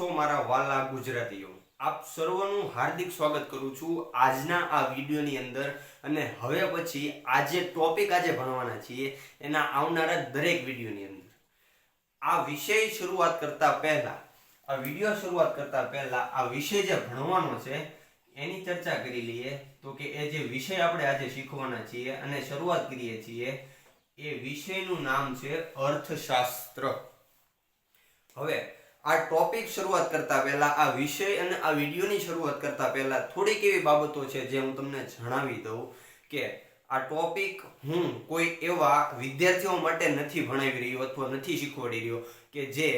છો મારા વાલા ગુજરાતીઓ. આપ સર્વનું હાર્દિક સ્વાગત કરું છું આજના આ વિડીયોની અંદર અને હવે પછી આજે ટોપિક આજે ભણવાના છીએ એના આવનારા દરેક વિડીયોની અંદર. આ વિષય શરૂઆત કરતા પહેલા, આ વીડિયો શરૂઆત કરતા પહેલા આ વિષય જે ભણવાનો છે, એની ચર્ચા કરી લઈએ તો કે એ જે વિષય આપણે આજે શીખવાના છીએ અને શરૂઆત કરીએ છીએ, એ વિષયનું નામ છે અર્થશાસ્ત્ર. હવે આ ટોપિક શરૂઆત કરતા પહેલા, આ વિષય અને આ વિડીયોની શરૂઆત કરતા પહેલા થોડીક એવી બાબતો છે જે હું તમને જણાવી દઉં કે આ ટોપિક હું કોઈ એવા વિદ્યાર્થીઓ માટે નથી ભણાવી રહ્યો અથવા નથી શીખવાડી રહ્યો કે જે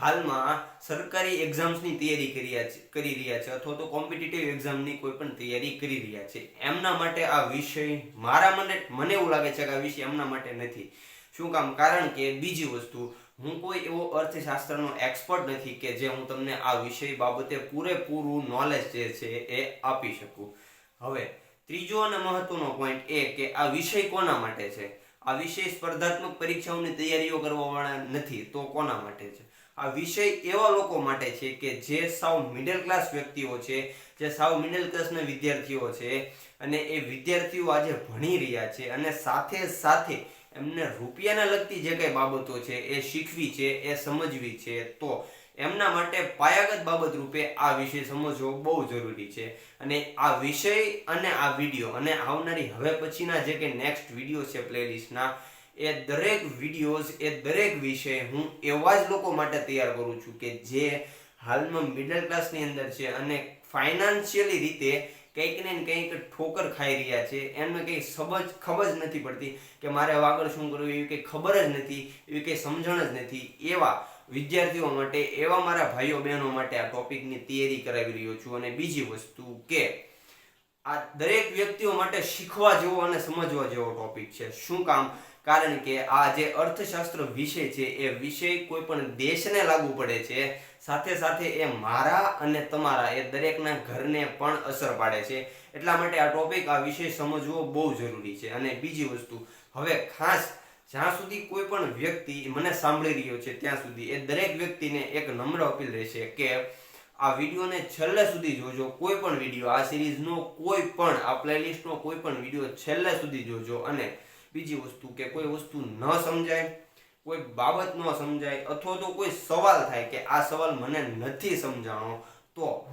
હાલમાં સરકારી એક્ઝામ્સની તૈયારી કરી કરી રહ્યા છે અથવા તો કોમ્પિટિટિવ એક્ઝામની કોઈ પણ તૈયારી કરી રહ્યા છે. એમના માટે આ વિષય મારા મને મને એવું લાગે છે કે આ વિષય એમના માટે નથી. શું કામ? કારણ કે બીજી વસ્તુ, હું કોઈ એવો અર્થશાસ્ત્રનો એક્સપર્ટ નથી કે જે હું તમને આ વિષય બાબતે પૂરેપૂરું નોલેજ જે છે એ આપી શકું. હવે, ત્રીજો અને મહત્વનો પોઈન્ટ એ કે આ વિષય કોના માટે છે? આ વિષય સ્પર્ધાત્મક પરીક્ષાઓની તૈયારીઓ કરવાવાળા નથી, તો કોના માટે છે? આ વિષય એવા લોકો માટે છે કે જે સાવ મિડલ ક્લાસ વ્યક્તિઓ છે, જે સાવ મિડલ ક્લાસના વિદ્યાર્થીઓ છે અને એ વિદ્યાર્થીઓ આજે ભણી રહ્યા છે અને સાથે સાથે એમને રૂપિયાને લગતી જે કંઈ બાબતો છે, એ શીખવી છે, એ સમજવી છે, તો એમના માટે પાયાગત બાબત રૂપે આ વિષય સમજવો બહુ જરૂરી છે. અને આ વિષય અને આ વીડિયો અને આવનારી હવે પછીના જે કે નેક્સ્ટ વીડિયો છે પ્લેલિસ્ટના એ દરેક વિડીયોઝ એ દરેક વિષય હું એવા જ લોકો માટે તૈયાર કરું છું કે જે હાલમાં મિડલ ક્લાસની અંદર છે અને ફાઇનાન્શિયલી રીતે કંઈક ને કંઈક ઠોકર ખાઈ રહ્યા છે. એમને કંઈ સમજ ખબર જ નથી પડતી કે મારે આગળ શું કરવું, એવી કંઈ ખબર જ નથી, એવી કંઈ સમજણ જ નથી. એવા વિદ્યાર્થીઓ માટે, એવા મારા ભાઈઓ બહેનો માટે આ ટોપિકની તૈયારી કરાવી રહ્યો છું. અને બીજી વસ્તુ કે આ દરેક વ્યક્તિઓ માટે શીખવા જેવો અને સમજવા જેવો ટોપિક છે. શું કામ? કારણ કે આ જે અર્થશાસ્ત્ર વિષય છે, એ વિષય કોઈ પણ દેશને લાગુ પડે છે. સાથે સાથે એ મારા અને તમારા, એ દરેકના ઘરને પણ અસર પાડે છે. એટલા માટે આ ટોપિક આ વિષય સમજવો બહુ જરૂરી છે. અને બીજી વસ્તુ, હવે ખાસ જ્યાં સુધી કોઈ પણ વ્યક્તિ મને સાંભળી રહ્યો છે, ત્યાં સુધી એ દરેક વ્યક્તિને એક નમ્ર અપીલ રહેશે કે આ વિડીયોને છેલ્લે સુધી જોજો, કોઈ પણ વીડિયો, આ સિરીઝનો કોઈ પણ, આ પ્લેલિસ્ટનો કોઈ પણ વીડિયો છેલ્લે સુધી જોજો. અને બીજી વસ્તુ કે કોઈ વસ્તુ ન સમજાય, કોઈ બાબત ન સમજાય, અથવા તો કોઈ સવાલ થાય કે આ સવાલ મને નથી સમજાણો, તો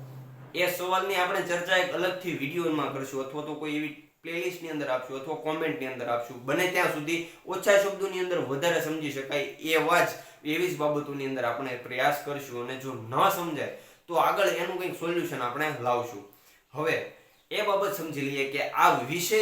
એ સવાલની આપણે ચર્ચા એક અલગથી વિડીયોમાં કરશું, અથવા તો કોઈ એવી પ્લેલિસ્ટની અંદર આપશું, અથવા કોમેન્ટની અંદર આપશું. બને ત્યાં સુધી ઓછા શબ્દોની અંદર વધારે સમજી શકાય એવા જ એવી જ બાબતોની અંદર આપણે પ્રયાસ કરશું. અને જો ન સમજાય તો આગળ એનું કંઈક સોલ્યુશન આપણે લાવશું. હવે, એ બાબત સમજી લઈએ કે આ વિષય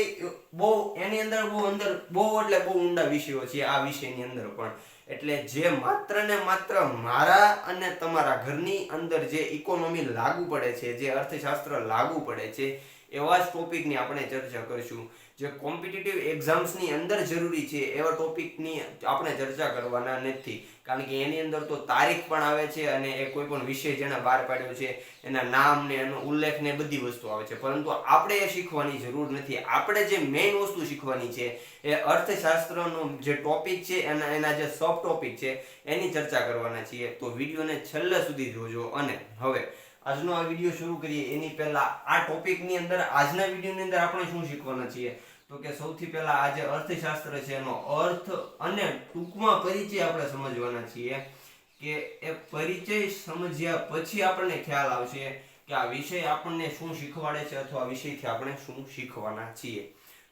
બહુ, એની અંદર બહુ અંદર, બહુ એટલે બહુ ઊંડા વિષયો છે આ વિષયની અંદર પણ. એટલે જે માત્ર ને માત્ર મારા અને તમારા ઘરની અંદર જે ઇકોનોમી લાગુ પડે છે, જે અર્થશાસ્ત્ર લાગુ પડે છે, એવા જ ટોપિકની આપણે ચર્ચા કરીશું. જે કોમ્પિટિટિવ એક્ઝામ્સની અંદર જરૂરી છે, એવા ટોપિકની આપણે ચર્ચા કરવાના નથી. કારણ કે એની અંદર તો તારીખ પણ આવે છે અને એ કોઈ પણ વિષય જેને બહાર પાડ્યો છે, એના નામ ને એનો ઉલ્લેખ ને બધી વસ્તુ આવે છે. પરંતુ આપણે એ શીખવાની જરૂર નથી. આપણે જે મેઇન વસ્તુ શીખવાની છે, એ અર્થશાસ્ત્રનો જે ટોપિક છે, એના એના જે સબ ટોપિક છે, એની ચર્ચા કરવાના છીએ. તો વિડીયોને છેલ્લે સુધી જોજો અને હવે આજનો આ વીડિયો શરૂ કરીએ. એની પહેલા આ ટોપિકની અંદર, આજના વિડીયોની અંદર આપણે શું શીખવાના છીએ? તો કે સૌથી પહેલા આ અર્થશાસ્ત્ર છે એનો અર્થ અને ટૂંકમાં પરિચય આપણે સમજવાના છીએ કે એ પરિચય સમજ્યા પછી આપણને ખ્યાલ આવશે કે આ વિષય આપણને શું શીખવાડે છે અથવા વિષયથી આપણે શું શીખવાના છીએ.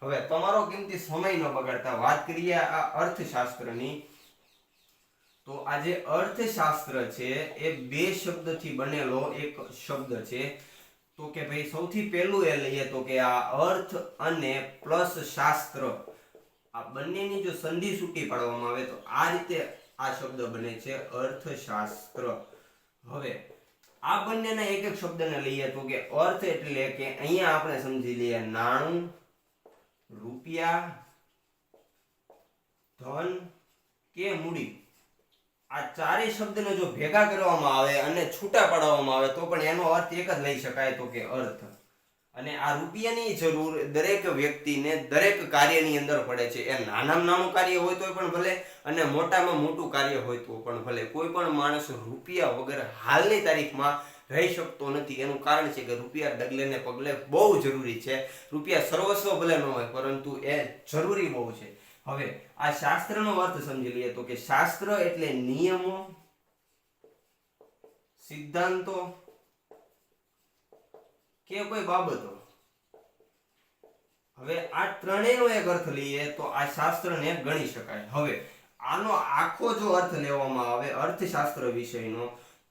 હવે તમારો કિંમતી સમય ન બગાડતા વાત કરીએ આ અર્થશાસ્ત્રની. તો આ જે અર્થશાસ્ત્ર છે એ બે શબ્દથી બનેલો એક શબ્દ છે. તો કે ભાઈ સૌથી પહેલું એ લઈએ તો કે આ અર્થ અને પ્લસ શાસ્ત્ર. આ બંનેની જો સંધિ છૂટી પાડવામાં આવે તો આ રીતે આ શબ્દ બને છે અર્થશાસ્ત્ર. હવે આ બંનેના એક એક શબ્દને લઈએ તો કે અર્થ એટલે કે અહીંયા આપણે સમજી લઈએ નાણું, રૂપિયા, ધન કે મૂડી. આ ચારેય શબ્દને જો ભેગા કરવામાં આવે અને છૂટા પાડવામાં આવે, તો પણ એનો અર્થ એક જ લઈ શકાય તો કે અર્થ. અને આ રૂપિયાની જરૂર દરેક વ્યક્તિને દરેક કાર્યની અંદર પડે છે. એ નાનામાં નાનું કાર્ય હોય તો પણ ભલે અને મોટામાં મોટું કાર્ય હોય તો પણ ભલે. કોઈ પણ માણસ રૂપિયા વગર હાલની તારીખમાં રહી શકતો નથી. એનું કારણ છે કે રૂપિયા ડગલે ને પગલે બહુ જરૂરી છે. રૂપિયા સર્વસ્વ ભલે ન હોય, પરંતુ એ જરૂરી બહુ છે. હવે આ શાસ્ત્રનો અર્થ સમજી લઈએ તો કે શાસ્ત્ર એટલે નિયમો, સિદ્ધાંતો કે કોઈ બાબતો. હવે આ ત્રણેયનો એક અર્થ લઈએ તો આ શાસ્ત્રને ગણી શકાય. હવે આનો આખો જો અર્થ લેવામાં આવે અર્થશાસ્ત્ર વિષયનો,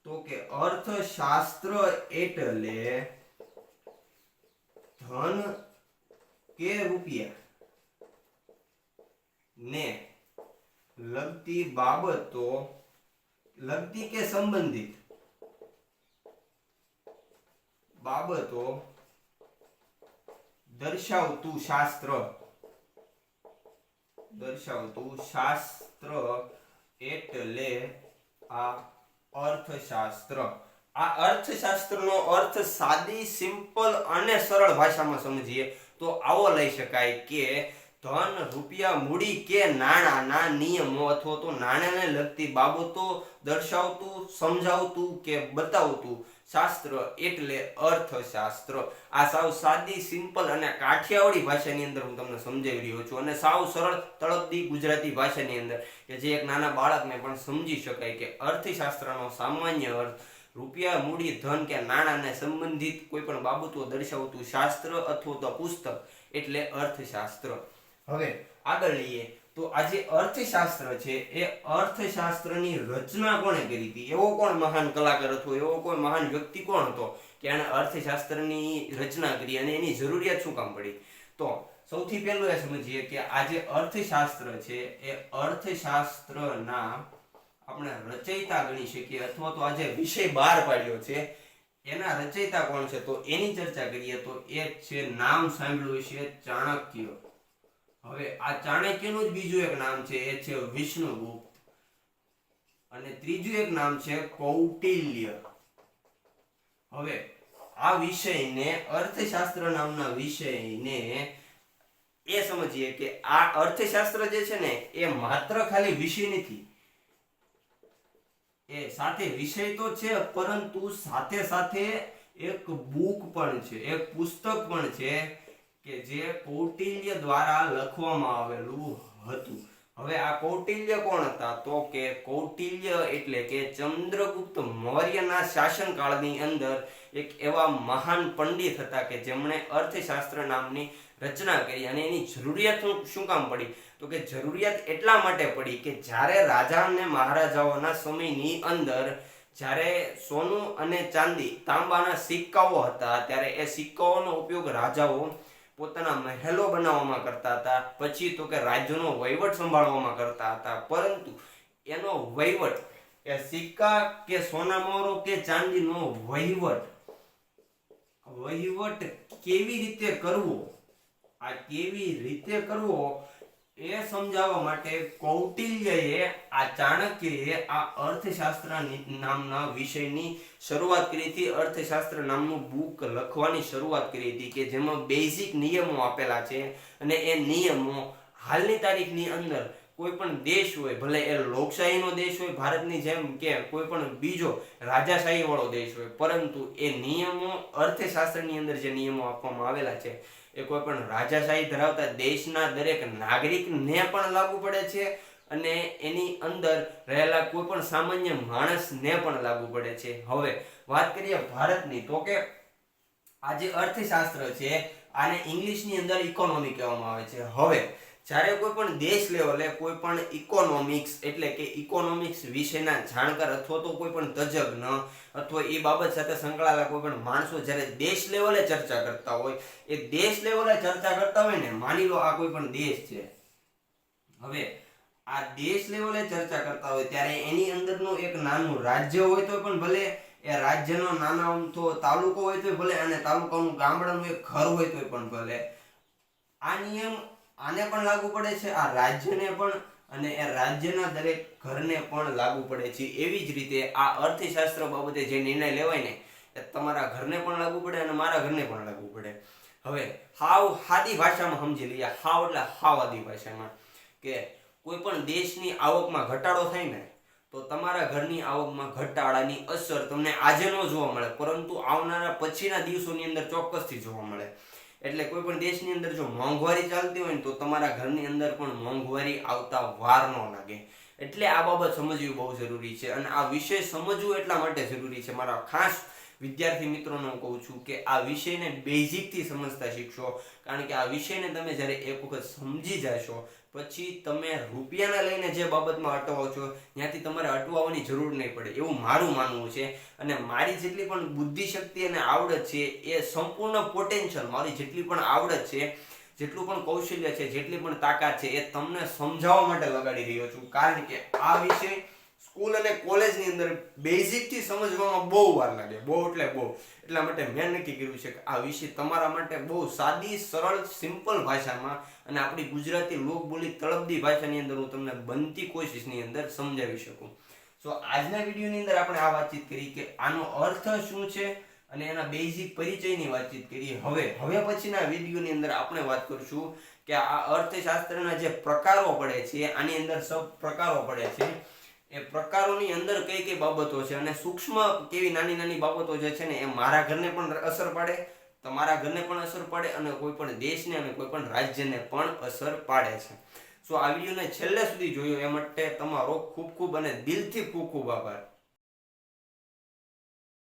તો કે અર્થશાસ્ત્ર એટલે ધન કે રૂપિયા. ને લગતી બાબતો લગતી કે સંબંધિત? બાબતો દર્શાવતું શાસ્ત્ર. દર્શાવતું શાસ્ત્ર એટલે આ અર્થશાસ્ત્ર. આ અર્થશાસ્ત્રનો અર્થ સાદી, સિમ્પલ અને સરળ ભાષામાં સમજીએ તો આવો લઈ શકાય કે ધન, રૂપિયા, મૂડી કે નાણાંના નિયમો અથવા તો નાણાંને લગતી બાબતો દર્શાવતું, સમજાવતું કે બતાવતું? શાસ્ત્ર એટલે અર્થશાસ્ત્ર. આ સાવ સાદી, સિમ્પલ અને કાઠિયાવાડી ભાષાની અંદર હું તમને સમજાવી રહ્યો છું અને સાવ સરળ, તળપદી ગુજરાતી ભાષાની અંદર કે જે એક નાના બાળકને પણ સમજી શકાય કે અર્થશાસ્ત્રનો સામાન્ય અર્થ રૂપિયા, મૂડી, ધન કે નાણાંને સંબંધિત કોઈ પણ બાબતો દર્શાવતું શાસ્ત્ર અથવા તો પુસ્તક એટલે અર્થશાસ્ત્ર. હવે આગળ લઈએ. તો આ જે અર્થશાસ્ત્ર છે, એ અર્થશાસ્ત્રની રચના કોણે કરી હતી? એવો કોણ મહાન કલાકાર હતો? એવો કોઈ મહાન વ્યક્તિ કોણ હતો કે એણે અર્થશાસ્ત્રની રચના કરી અને એની જરૂરિયાત શું કામ પડી? તો સૌથી પહેલું એ સમજીએ કે આ જે અર્થશાસ્ત્ર છે, એ અર્થશાસ્ત્રના આપણે રચયિતા ગણી શકીએ અથવા તો આ જે વિષય બહાર પાડ્યો છે, એના રચયિતા કોણ છે? તો એની ચર્ચા કરીએ તો એ છે નામ સાંભળ્યું છે ચાણક્ય. હવે આ ચાણક્યનું જ બીજું એક નામ છે, એ છે વિષ્ણુગુપ્ત. અને ત્રીજું એક નામ છે કૌટિલ્ય. હવે આ વિષયને અર્થશાસ્ત્ર નામના વિષયને એ સમજીએ કે આ અર્થશાસ્ત્ર જે છે ને, એ માત્ર ખાલી વિષય નથી. એ સાથે વિષય તો છે, પરંતુ સાથે સાથે એક બુક પણ છે, એક પુસ્તક પણ છે કે જે કૌટિલ્ય દ્વારા લખવામાં આવેલું હતું. હવે આ કૌટિલ્ય કોણ હતા? તો કે કૌટિલ્ય એટલે કે ચંદ્રગુપ્ત મૌર્યના શાસનકાળની અંદર એક એવા મહાન પંડિત હતા કે જેમણે અર્થશાસ્ત્ર નામની રચના કરી અને એની જરૂરિયાત શું- કામ પડી? તો કે જરૂરિયાત એટલા માટે પડી કે જ્યારે રાજા અને મહારાજાઓના સમયની અંદર જ્યારે સોનું અને ચાંદી તાંબાના સિક્કાઓ હતા, ત્યારે એ સિક્કાઓનો ઉપયોગ રાજાઓ પોતાના મહેલો બનાવવામાં કરતા હતા, પછી તો કે રાજ્યનો વહીવટ સંભાળવામાં કરતા હતા, પરંતુ એનો વહીવટ એ સિક્કા કે સોના મોહરો કે ચાંદીનો વહીવટ વહીવટ કેવી રીતે કરવો? આ કેવી રીતે કરવો? એ સમજાવવા માટે કૌટિલ્યએ, આ ચાણક્યએ, આ અર્થશાસ્ત્ર નામના વિષયની શરૂઆત કરી હતી. અર્થશાસ્ત્ર નામનું બુક લખવાની શરૂઆત કરી હતી કે જેમાં બેઝિક નિયમો આપેલા છે અને એ નિયમો હાલની તારીખની અંદર કોઈ પણ દેશ હોય, ભલે એ લોકશાહીનો દેશ હોય, ભારતની જેમ કે કોઈ પણ બીજો રાજાશાહી વાળો દેશ હોય, પરંતુ એ નિયમો અર્થશાસ્ત્રની અંદર જે નિયમો આપવામાં આવેલા છે એ કોઈ પણ રાજાશાહી ધરાવતા દેશના દરેક નાગરિકને પણ લાગુ પડે છે અને એની અંદર રહેલા કોઈ પણ સામાન્ય માણસને પણ લાગુ પડે છે. હવે વાત કરીએ ભારતની, તો કે આ જે અર્થશાસ્ત્ર છે, આને ઇંગ્લિશની અંદર ઇકોનોમી કહેવામાં આવે છે. હવે જ્યારે કોઈ પણ દેશ લેવલે કોઈ પણ ઇકોનોમિક્સ એટલે કે ઇકોનોમિક્સ વિશેના જાણકાર અથવા તો કોઈ પણ તજજ્ઞ અથવા એ બાબત સાથે સંકળાયેલા કોઈ પણ માણસો જ્યારે દેશ લેવલે ચર્ચા કરતા હોય, એ દેશ લેવલે ચર્ચા કરતા હોય ને, માની લો આ કોઈ પણ દેશ છે. હવે આ દેશ લેવલે ચર્ચા કરતા હોય ત્યારે એની અંદરનું એક નાનું રાજ્ય હોય તો પણ ભલે, એ રાજ્યનો નાના અમથો તાલુકો હોય તો ભલે, અને તાલુકાનું ગામડાનું એક ઘર હોય તો પણ ભલે. આ નિયમ આને પણ લાગુ પડે છે, આ રાજ્યને પણ અને એ રાજ્યના દરેક ઘરને પણ લાગુ પડે છે. એવી જ રીતે આ અર્થશાસ્ત્ર બાબતે જે નિર્ણય લેવાય ને, એ તમારા ઘરને પણ લાગુ પડે અને મારા ઘરને પણ લાગુ પડે. હવે, હાવ હાદી ભાષામાં સમજી લઈએ. હાવ એટલે હાવ આદી ભાષામાં. કે કોઈ પણ દેશની આવકમાં ઘટાડો થાય ને, તો તમારા ઘરની આવકમાં ઘટાડાની અસર તમને આજે ન જોવા મળે, પરંતુ આવનારા પછીના દિવસોની અંદર ચોક્કસથી જોવા મળે. એટલે કોઈ પણ દેશની અંદર જો મોંઘવારી ચાલતી હોય ને તો તમારા ઘરની અંદર પણ મોંઘવારી આવતા વાર ન લાગે. એટલે આ બાબત સમજવી બહુ જરૂરી છે અને આ વિષય સમજવું એટલા માટે જરૂરી છે. મારા ખાસ વિદ્યાર્થી મિત્રોને કહું છું કે આ વિષયને બેઝિકથી સમજતા શીખશો. કારણ કે આ વિષયને તમે જ્યારે એક વખત સમજી જશો, પછી તમે રૂપિયાના લઈને જે બાબતમાં અટવાઓ છો, ત્યાંથી તમારે અટવાવાની જરૂર નહીં પડે. એવું મારું માનવું છે. અને મારી જેટલી પણ બુદ્ધિ શક્તિ અને આવડત છે, એ સંપૂર્ણ પોટેન્શિયલ, મારી જેટલી પણ આવડત છે, જેટલું પણ કૌશલ્ય છે, જેટલી પણ તાકાત છે, એ તમને સમજાવવા માટે લગાડી રહ્યો છું. કારણ કે આ વિષય સ્કૂલ અને કોલેજની અંદર બેઝિકથી સમજવામાં બહુ વાર લાગે. બહુ એટલે બહુ. એટલા માટે મેં નક્કી કર્યું છે કે આ વિષય તમારા માટે બહુ સાદી, સરળ સિમ્પલ ભાષામાં અને આપણી ગુજરાતી લોકબોલી તળપદી ભાષાની અંદર હું તમને બનતી કોશિશની અંદર સમજાવી શકું. સો આજના વિડીયોની અંદર આપણે આ વાતચીત કરી કે આનો અર્થ શું છે અને એના બેઝિક પરિચયની વાતચીત કરી હવે હવે પછીના વિડીયોની અંદર આપણે વાત કરીશું કે આ અર્થશાસ્ત્રના જે પ્રકારો પડે છે, આની અંદર સબ પ્રકારો પડે છે. એ પ્રકારોની અંદર કઈ કઈ બાબતો છે અને સૂક્ષ્મ કેવી નાની નાની બાબતો જે છે ને એ મારા ઘરને પણ અસર પાડે, તમારા ઘરને પણ અસર પાડે અને કોઈ પણ દેશને અને કોઈ પણ રાજ્યને પણ અસર પાડે છે. સો આ વિડીયોને છેલ્લે સુધી જોયો એ માટે તમારો ખૂબ ખૂબ અને દિલથી ખૂબ ખૂબ આભાર.